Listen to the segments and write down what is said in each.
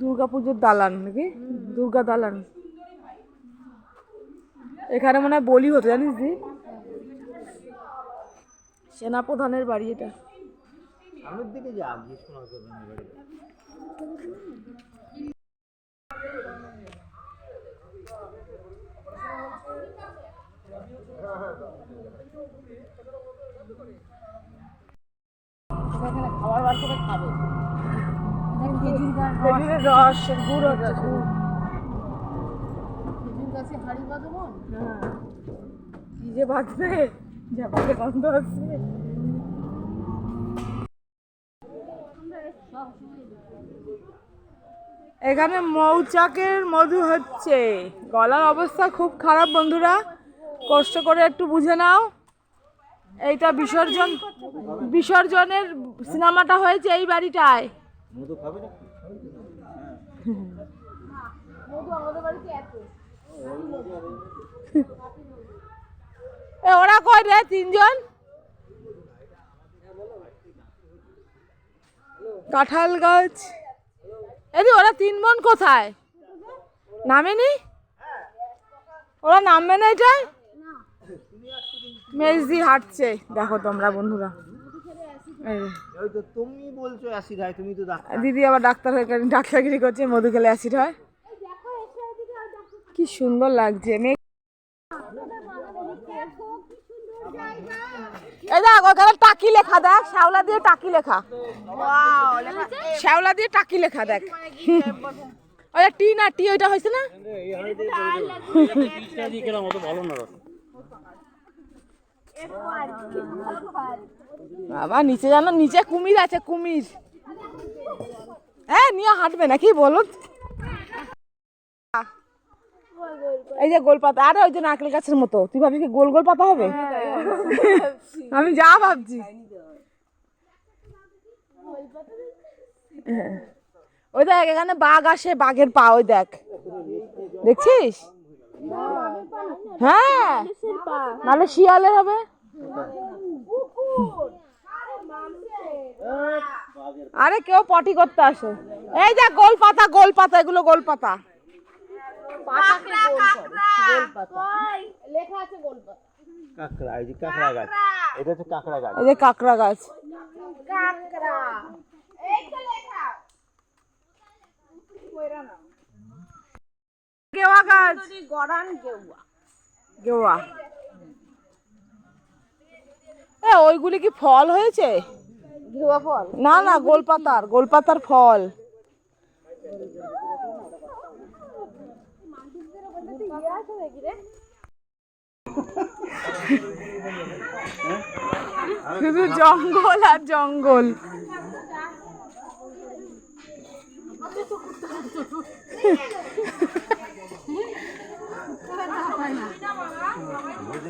দুর্গা পুজোর দালান নাকি? দুর্গা দালান। এখানে মনে হয় বলি হতো জানিস দি? সেনাপ্রধানের বাড়ি এটা। দিকে যা গিয়ে শোনা প্রধানের বাড়ি খাবার বার করে খাবে। খেজুরের রস গুড় হচ্ছে গুড় খেজুর গাছে হাড়ি বাঁধবো হ্যাঁ। কি যে গন্ধ আসছে এখানে মৌচাকের মধু হচ্ছে। গলার অবস্থা খুব খারাপ বন্ধুরা। কষ্ট করে একটু বুঝে নাও। এইটা বিসর্জন বিসর্জনের সিনেমাটা হয়েছে এই বাড়িটায়। মধু খাবে না মধু আমাদের বাড়িতে এত এ ওরা কয় রে তিনজন? কাঁঠাল গাছ এদি ওরা তিন বোন কোথায়? নামেনি? ওরা নামবে না এটাই মেজদি হাঁটছে। দেখো তোমরা বন্ধুরা। তুমি বলছো অ্যাসিড হয় তুমি তো ডাক্তার। দিদি আবার ডাক্তার হয়ে গেলেন, ডাক্তারগিরি করছে মধু খেলে অ্যাসিড হয়। কি সুন্দর লাগছে মেঘ এই দেখ ওখানে টাকি লেখা দেখ শ্যাওলা দিয়ে টাকি লেখা। শ্যাওলা দিয়ে টাকি লেখা দেখ। ওই টি না টি ওইটা হয়েছে না? বাবা, নিচে জানো, নিচে কুমির আছে, কুমির। হ্যাঁ নিয়ে হাঁটবে নাকি, বলুন? এই যে গোল পাতা, আরে ওই যে নারকেল গাছের মতো। তুই ভাবি কি গোল গোল পাতা হবে? আমি যা ভাবছি। ওই দেখ, এখানে বাঘ আসে, বাঘের পা, ওই দেখ। দেখছিস? হ্যাঁ। নাহলে শিয়ালের হবে। আরে কেউ পটি করতে আসে। এই দেখ গোল পাতা গোল পাতা এগুলো গোল পাতা। গোলপাতা কাঁকড়া এই যে কাঁকড়া গাছ। যে গড়ান গেওয়া। এ ওইগুলি কি ফল হয়েছে? ফল। না না গোলপাতার গোলপাতার ফল। শুধু জঙ্গল আর জঙ্গল।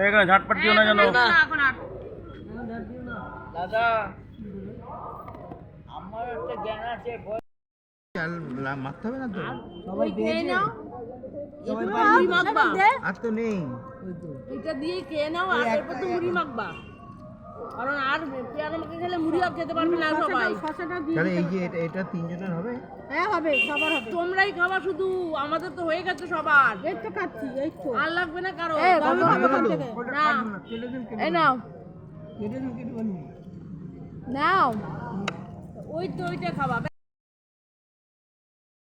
এখানে ঝাটপট দিও না জানো চাল লা- মারতে হবে না তো? সবাই খেয়ে নাও। আর তো নেই। এটা দিয়ে খেয়ে নাও আর এরপর তো মুড়ি মাখবা। কারণ আর পেয়ারা মাখা খেলে মুড়ি আর খেতে পারবে না সবাই তাহলে এই যে এটা এটা তিনজনের হবে? হ্যাঁ হবে সবার হবে। তোমরাই খাবা শুধু আমাদের তো হয়ে গেছে সবার। এই তো খাচ্ছি এই তো। আর লাগবে না কারও। না। এই নাও। নাও। ওই তো ওইটা খাবা।